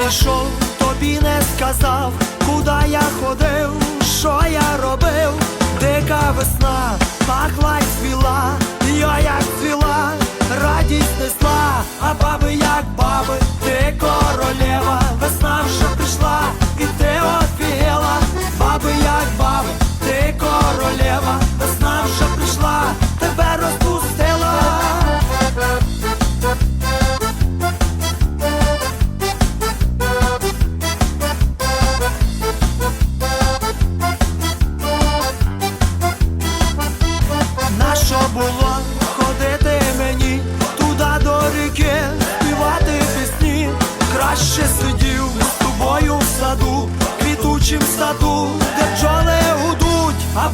прийшов, тобі не сказав, куди я ходив, що я робив, дика весна, пахла й цвіла, я як цвіла, радість несла. я ще сидів з тобою в саду, квітучим саду, де бджоли гудуть, а